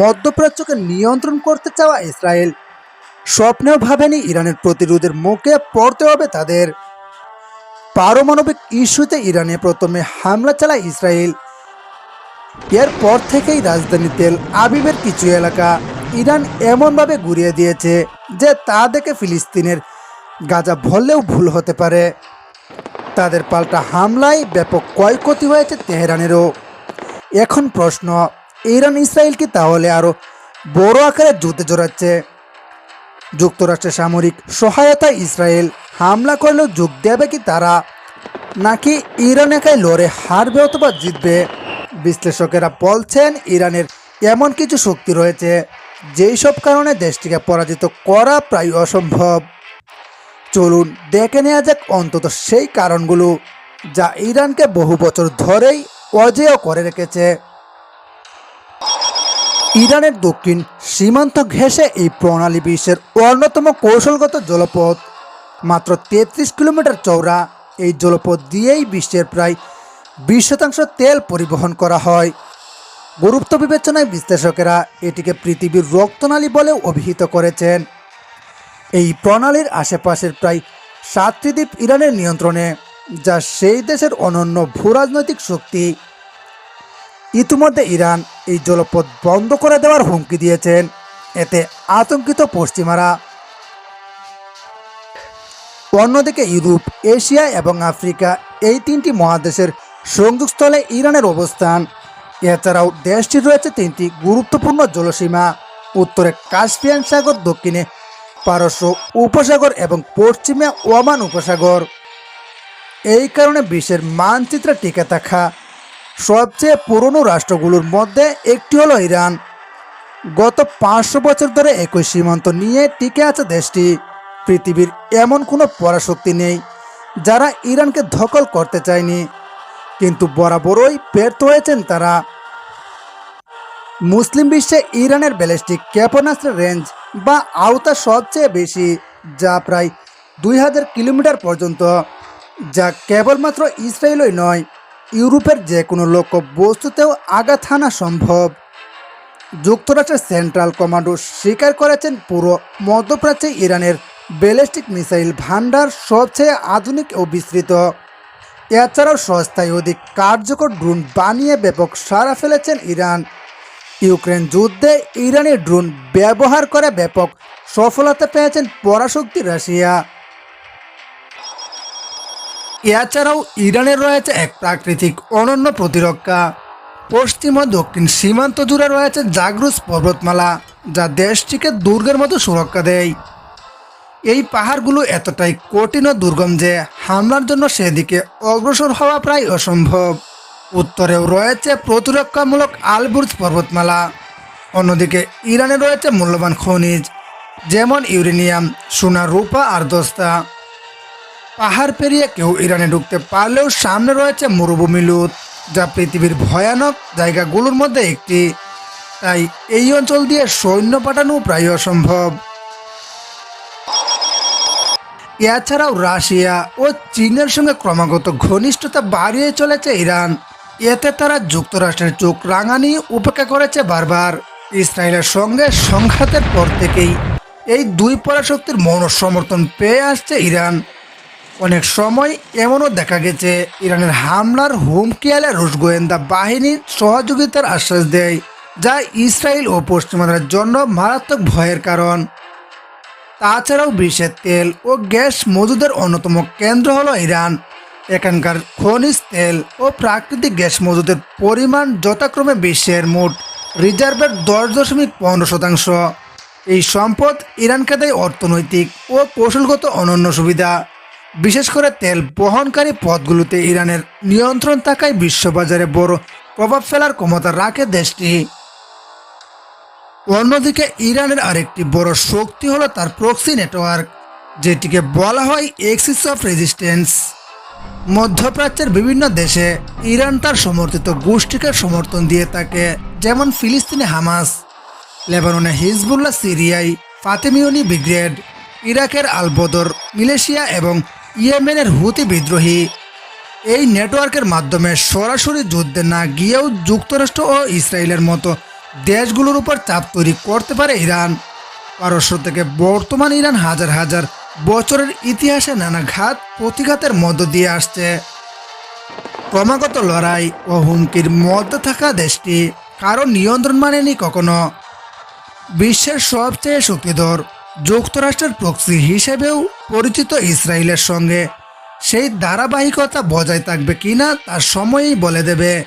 মধ্যপ্রাচ্যকে নিয়ন্ত্রণ করতে চাওয়া ইসরায়েল। স্বপ্নেও ভাবেনি ইরানের প্রতিরোধের মুখে পড়তে হবে তাদের। পারমাণবিক ইস্যুতে ইরানে প্রথমে হামলা চালায় ইসরায়েল। এরপর থেকেই রাজধানী তেল আবিবের কিছু এলাকা ইরান এমনভাবে ঘুরিয়ে দিয়েছে যে তা দেখে ফিলিস্তিনের গাজা বললেও ভুল হতে পারে। তাদের পাল্টা হামলায় ব্যাপক ক্ষয়ক্ষতি হয়েছে তেহরানেরও। এখন প্রশ্ন, ইরান ইসরায়েল কি তাহলে আরও বড় আকারে যুদ্ধে জড়াচ্ছে? যুক্তরাষ্ট্রের সামরিক সহায়তা ইসরায়েল হামলা করলেও যোগ দেবে কি তারা? নাকি ইরান একাই লড়ে হারবে অথবা জিতবে? বিশ্লেষকেরা বলছেন, ইরানের এমন কিছু শক্তি রয়েছে যেই সব কারণে দেশটিকে পরাজিত করা প্রায় অসম্ভব। চলুন দেখে নেওয়া যাক অন্তত সেই কারণগুলো যা ইরানকে বহু বছর ধরেই অজেয় করে রেখেছে। ইরানের দক্ষিণ সীমান্ত ঘেঁষে এই প্রণালী বিশ্বের অন্যতম কৌশলগত জলপথ। মাত্র তেত্রিশ কিলোমিটার চওড়া এই জলপথ দিয়েই বিশ্বের প্রায় বিশ শতাংশ তেল পরিবহন করা হয়। গুরুত্ব বিবেচনায় বিশ্লেষকেরা এটিকে পৃথিবীর রক্তনালী বলে অভিহিত করেছেন। এই প্রণালীর আশেপাশের প্রায় সাতটি দ্বীপ ইরানের নিয়ন্ত্রণে, যা সেই দেশের অনন্য ভূরাজনৈতিক শক্তি। ইতিমধ্যে ইরান এই জলপথ বন্ধ করে দেওয়ার হুমকি দিয়েছেন। এতে আতঙ্কিত পশ্চিমারা। অন্যদিকে ইউরোপ, এশিয়া এবং আফ্রিকা এই তিনটি মহাদেশের সংযোগস্থলে ইরানের অবস্থান। এছাড়াও দেশটির রয়েছে তিনটি গুরুত্বপূর্ণ জলসীমা, উত্তরে কাস্পিয়ান সাগর, দক্ষিণে পারস্য উপসাগর এবং পশ্চিমে ওমান উপসাগর। এই কারণে বিশ্বের মানচিত্রে টিকে থাকা সবচেয়ে পুরনো রাষ্ট্রগুলোর মধ্যে একটি হলো ইরান। গত পাঁচশো বছর ধরে একই সীমান্ত নিয়ে টিকে আছে দেশটি। পৃথিবীর এমন কোনো পরাশক্তি নেই যারা ইরানকে দখল করতে চায়নি, কিন্তু বরাবরই ব্যর্থ হয়েছেন তারা। মুসলিম বিশ্বে ইরানের ব্যালিস্টিক ক্ষেপণাস্ত্রের রেঞ্জ বা আওতা সবচেয়ে বেশি, যা প্রায় দুই হাজার কিলোমিটার পর্যন্ত, যা কেবলমাত্র ইসরায়েলই নয়, ইউরোপের যে কোনো লক্ষ্য বস্তুতেও আঘাত হানা সম্ভব। যুক্তরাষ্ট্রের সেন্ট্রাল কমান্ডো স্বীকার করেছেন পুরো মধ্যপ্রাচ্যে ইরানের ব্যালিস্টিক মিসাইল ভান্ডার সবচেয়ে আধুনিক ও বিস্তৃত। এছাড়াও সস্তায় অধিক কার্যকর ড্রোন বানিয়ে ব্যাপক সাড়া ফেলেছেন ইরান। ইউক্রেন যুদ্ধে ইরানি ড্রোন ব্যবহার করে ব্যাপক সফলতা পেয়েছেন পরাশক্তি রাশিয়া। এছাড়াও ইরানের রয়েছে এক প্রাকৃতিক অনন্য প্রতিরক্ষা। পশ্চিম ও দক্ষিণ সীমান্ত জুড়ে রয়েছে জাগ্রুস পর্বতমালা, যা দেশটিকে দুর্গের মতো সুরক্ষা দেয়। এই পাহাড়গুলো এতটাই কঠিন ও দুর্গম যে হামলার জন্য সেদিকে অগ্রসর হওয়া প্রায় অসম্ভব। উত্তরেও রয়েছে প্রতিরক্ষামূলক আলবুর্জ পর্বতমালা, অন্যদিকে ইরানে রয়েছে মূল্যবান খনিজ, যেমন ইউরেনিয়াম, সোনা, রূপা আর দস্তা। পাহাড় পেরিয়ে কেউ ইরানে ঢুকতে পারলেও সামনে রয়েছে মরুভূমি লুট যা পৃথিবীর ভয়ানক জায়গাগুলোর মধ্যে একটি। তাই এই অঞ্চল দিয়ে সৈন্য পাঠানো প্রায় অসম্ভব। এছাড়াও রাশিয়া ও চীনের সঙ্গে ক্রমাগত ঘনিষ্ঠতা বাড়িয়ে চলেছে ইরান। এতে তারা যুক্তরাষ্ট্রের চোখ রাঙানি উপেক্ষা করেছে বারবার। ইসরায়েলের সঙ্গে সংঘাতের পর থেকেই এই দুই পরাশক্তির মৌন সমর্থন পেয়ে আসছে ইরান। অনেক সময় এমনও দেখা গেছে, ইরানের হামলার হুমকি এলে রুশ গোয়েন্দা বাহিনীর সহযোগিতার আশ্বাস দেয়, যা ইসরায়েল ও পশ্চিমাদের জন্য মারাত্মক ভয়ের কারণ। তাছাড়াও বিশ্বের তেল ও গ্যাস মজুদের অন্যতম কেন্দ্র হলো ইরান। এখানকার খনিজ তেল ও প্রাকৃতিক গ্যাস মজুদের পরিমাণ যথাক্রমে বিশ্বের মোট রিজার্ভের দশ দশমিক পনেরো শতাংশ। এই সম্পদ ইরানকে দেয় অর্থনৈতিক ও কৌশলগত অনন্য সুবিধা। বিশেষ করে তেল বহনকারী পথগুলোতে ইরানের নিয়ন্ত্রণ থাকায় বিশ্ববাজারে বড় প্রভাব ফেলার ক্ষমতা রাখে দেশটি। অন্যদিকে ইরানের আরেকটি বড় শক্তি হলো তার প্রক্সি নেটওয়ার্ক যেটিকে বলা হয় এক্সিস অফ রেজিস্ট্যান্স মধ্যপ্রাচ্যের বিভিন্ন দেশে ইরান তার সমর্থিত গোষ্ঠীকে সমর্থন দিয়ে থাকে, যেমন ফিলিস্তিনে হামাস, লেবাননে হিজবুল্লাহ সিরিয়াই, ফাতেমিউনি ব্রিগেড, ইরাকের আলবদর মিলেশিয়া এবং ইয়েমেনের হুতি বিদ্রোহী। এই নেটওয়ার্কের মাধ্যমে সরাসরি যুদ্ধে না গিয়েও যুক্তরাষ্ট্র ও ইসরায়েলের মতো দেশগুলোর উপর চাপ তৈরি করতে পারে ইরান। পারস্য থেকে বর্তমান ইরান হাজার হাজার বছরের ইতিহাসে নানা ঘাত প্রতিঘাতের মধ্য দিয়ে আসছে। ক্রমাগত লড়াই ও হুমকির মধ্যে থাকা দেশটি কারও নিয়ন্ত্রণ মানেনি কখনো। বিশ্বের সবচেয়ে শক্তিধর যুক্তরাষ্ট্রের প্রক্সি হিসেবেও পরিচিত ইসরায়েলের সঙ্গে সেই ধারাবাহিকতা বজায় থাকবে কিনা তার সময়ই বলে দেবে।